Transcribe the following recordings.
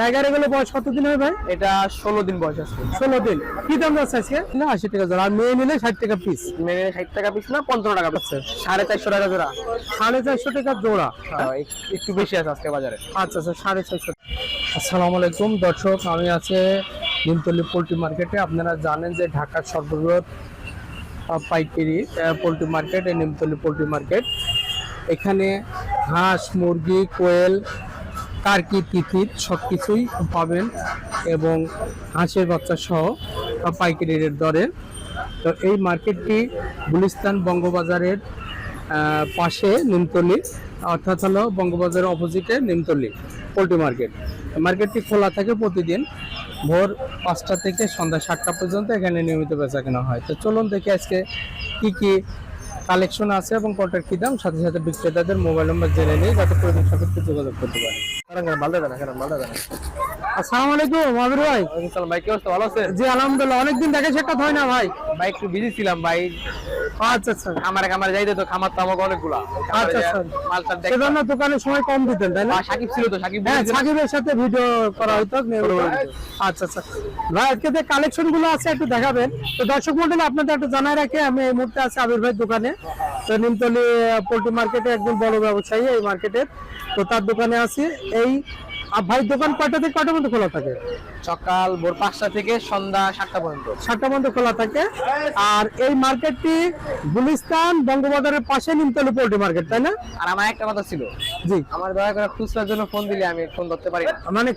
Tiger এগুলো বয়স কতদিন হয় ভাই? এটা ষোলো দিন বয়স আছে। ষোলো দিন। কি দাম যাচ্ছে আজকে? না আশি টাকা জোড়া। আর মেয়ে নিলে ষাট টাকা পিস মেনে ষাট টাকা পিস না পঞ্চান্ন টাকা পিস সাড়ে চারশো টাকা জোড়া। সাড়ে চারশো টাকা জোড়া। হ্যাঁ, একটু বেশি আছে আজকে বাজারে। আচ্ছা আচ্ছা সাড়ে ছয়শো আসসালামু আলাইকুম দর্শক। আমি আছে নিমতলি পোলট্রি মার্কেটে। আপনারা জানেন যে ঢাকার সর্ববৃহৎ পাইকারি পোলট্রি মার্কেট এই নিমতলি পোলট্রি মার্কেট। এখানে হাঁস মুরগি কোয়েল কার্কি তিতির সব কিছুই পাবেন এবং হাঁসের বাচ্চা সহ পাইকারি রেট দরে। তো এই মার্কেটটি গুলিস্তান বঙ্গবাজারের পাশে নিমতলি, অর্থাৎ হলো বঙ্গবাজারের অপোজিটে নিমতলি পোলট্রি মার্কেট। মার্কেটটি খোলা থাকে প্রতিদিন ভোর পাঁচটা থেকে সন্ধ্যা সাতটা পর্যন্ত এখানে নিয়মিত বেচা কেনা হয়। তো চলুন দেখি আজকে কি কি কালেকশন আছে এবং কটার কি দাম? সাথে সাথে বিক্রেতাদের মোবাইল নম্বর জেনে নিয়ে যাতে প্রয়োজন সাপেক্ষে যোগাযোগ করতে পারে। দেনা কেন মালদা দেনা আসসালামু আলাইকুম মাবির ভাই। সালাম ভাই কি অবস্থা? ভালো আছে জি আলহামদুলিল্লাহ অনেকদিন দেখা সাক্ষাৎ হয় না ভাই। ভাই একটু বিজি ছিলাম ভাই। আচ্ছা আচ্ছা। আমার খামারে যাইতে তো খামার তো আমাকে অনেকগুলা। আচ্ছা, আচ্ছা। মাল টাল দেখ সেজন্য দোকানে সময় কম দিতেন তাই না? সাকিব ছিল তো সাকিব হ্যাঁ সাকিবের সাথে ভিডিও করা হতো নিয়মিত। নিয়মিত। আচ্ছা আচ্ছা। ভাই আজকে যে কালেকশনগুলো আছে একটু দেখাবেন। তো দর্শক মন্ডলী আপনাদের একটু জানাই রাখি আমি এই মুহূর্তে আছি আবির ভাই দোকানে। তো নিমতলি পোল্ট্রি মার্কেটে একজন বড় ব্যবসায়ী এই মার্কেটের তো তার দোকানে আছি। এই ভাই দোকান কয়টা থেকে কয়টা পর্যন্ত খোলা থাকে? সকাল ভোর পাঁচটা থেকে সন্ধ্যা সাতটা পর্যন্ত। সাতটা পর্যন্ত খোলা থাকে। আর এই মার্কেটটি গুলিস্তান বঙ্গবাজারের পাশে নিমতলি পোল্ট্রি মার্কেট তাই না? আর আমার একটা কথা ছিল। জি। আমার দয়া করে খুচরার জন্য ফোন দিলে আমি ফোন ধরতে পারি না। মানে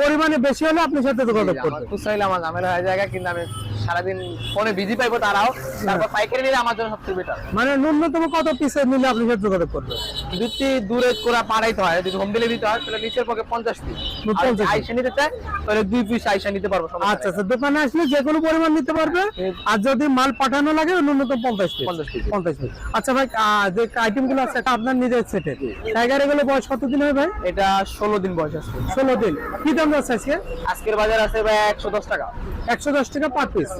পরিমাণে বেশি হলে আপনার সাথে যোগাযোগ করতে খুচরা হইলে আমার ঝামেলা হয়ে যায় কিন্তু আমি সারাদিন ফোনে বিজি পাইবো তারাও। তারপর পাইকারি নিলে আমার জন্য সবচেয়ে বেটার মানে ন্যূনতম কত পিসের নিলে আপনি সাথে যোগাযোগ করবেন যদি দূরে করে পাড়াইতে হয় যদি হোম ডেলিভারি হয় তাহলে নিচের পক্ষে পঞ্চাশ পিস আইসা নিতে চায় তাহলে দুই পিস আইসা নিতে পারব আচ্ছা আচ্ছা দোকানে আসলে যে কোনো পরিমাণ নিতে পারবে। আর যদি মাল পাঠানো লাগে ন্যূনতম পঞ্চাশ পিস 50 piece। পঞ্চাশ পিস আচ্ছা ভাই যে আইটেমগুলো আছে এটা আপনার নিজের সেটে টাইগার এগুলো বয়স কতদিন হয় ভাই? এটা ষোলো দিন বয়স আছে। ষোলো দিন। কি দাম আছে আজকে? আজকের বাজার আছে ভাই একশো দশ টাকা। একশো দশ টাকা পার পিস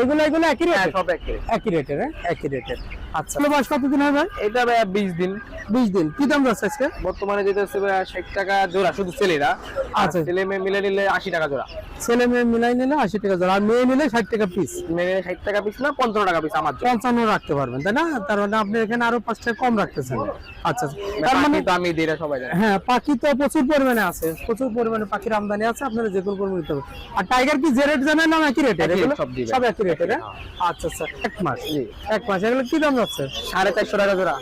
এগুলো এগুলো একই হ্যাঁ রেট সব এক একই রেটের হ্যাঁ? একই রেটের আচ্ছা। বয়স কতদিন হয় এটা ভাই বিশ দিন। বিশ দিন। কি দাম যাচ্ছে আজকে? বর্তমানে যেটা হচ্ছে ভাই ষাট টাকা জোড়া শুধু ছেলেরা। আচ্ছা। ছেলে মেয়ে মিলে নিলে আশি টাকা জোড়া। ছেলে মেয়ে মিলাই নিলে আশি টাকা জোড়া। আর মেয়ে নিলে ষাট টাকা পিস মেয়ে নিলে ষাট টাকা পিস না পঞ্চান্ন টাকা পিস আমার পঞ্চান্ন রাখতে পারবেন তাই না? তার মানে আপনি এখানে আরও পাঁচ টাকা কম রাখতেছেন। আচ্ছা আচ্ছা। তার মানে তো আমি দিই সবাই জানে হ্যাঁ পাখি তো প্রচুর পরিমাণে আছে। প্রচুর পরিমাণে পাখির আমদানি আছে আপনারা যে কোনো নিতে আর টাইগার কি যে রেট জানেন না একই একই সব একই রেটের আচ্ছা আচ্ছা। এক মাস। এক মাস। এগুলো কি দাম যাচ্ছে সাড়ে চারশো টাকা জোড়া।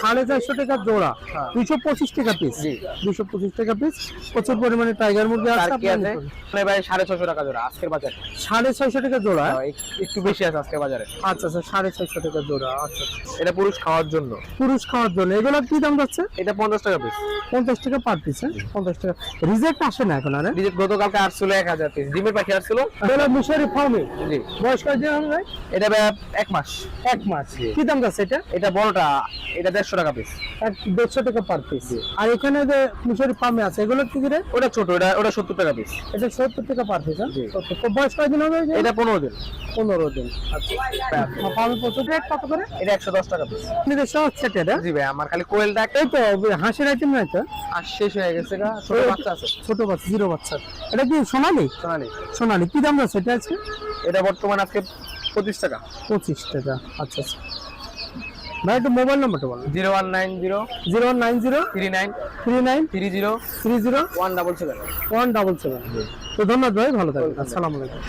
সাড়ে চারশো টাকা জোড়া। হ্যাঁ। দুইশো পঁচিশ টাকা পিস জি। দুইশো পঁচিশ টাকা পিস প্রচুর পরিমাণে টাইগার মুরগি আছে আছে। মানে ভাই সাড়ে ছশো টাকা জোড়া আজকের বাজার। সাড়ে ছয়শো টাকা জোড়া? হ্যাঁ? একটু বেশি আছে আজকের বাজারে। আচ্ছা আচ্ছা সাড়ে ছয়শো টাকা জোড়া আচ্ছা আচ্ছা। এটা পুরুষ খাওয়ার জন্য। পুরুষ খাওয়ার জন্য। এগুলো কি দাম যাচ্ছে? এটা পঞ্চাশ টাকা পিস পঞ্চাশ টাকা পার পিস হ্যাঁ? পঞ্চাশ টাকা। রিজেক্ট আসে না এখন আরে ডিজেল গতকালকে আসছিল এক হাজার পিস ডিমের পাখি আসছিল? এগুলো মিশরি ফার্মে। জি। বয়স কয়দিন হবে ভাই? এটা এক মাস। এক মাস। কি দাম যাচ্ছে? এটা? এটা বড়টা এটা দেড়শো টাকা পিস দেড়শো টাকা পার পিস আর এখানে যে মিশরি ফার্মে আছে এগুলো কি রে ওটা ছোট ওটা ওটা সত্তর টাকা পিস এটা সত্তর টাকা পার পিস হ্যাঁ। তো বয়স কয়দিন হবে এটা পনেরো দিন। পনেরো দিন। আচ্ছা। প্রচুর রেট কত করে? এটা একশো দশ টাকা পিস নিজস্ব হচ্ছে এটা জি ভাই আমার খালি এই তো হাঁসের আইটেম নাই তো? আর শেষ হয়ে গেছে ছোট বাচ্চা আছে। ছোট বাচ্চা জিরো বাচ্চা। এটা কি সোনালি? সোনালি। সোনালি। কি দাম যাচ্ছে এটা আছে এটা বর্তমান আজকে পঁচিশ টাকা। পঁচিশ টাকা। আচ্ছা আচ্ছা। ভাই একটু মোবাইল নাম্বারটা বলুন zero one nine zero zero one nine zero three nine three nine three zero three zero one double seven. One double seven. তো ধন্যবাদ ভাই ভালো থাকবেন। আসসালামু আলাইকুম।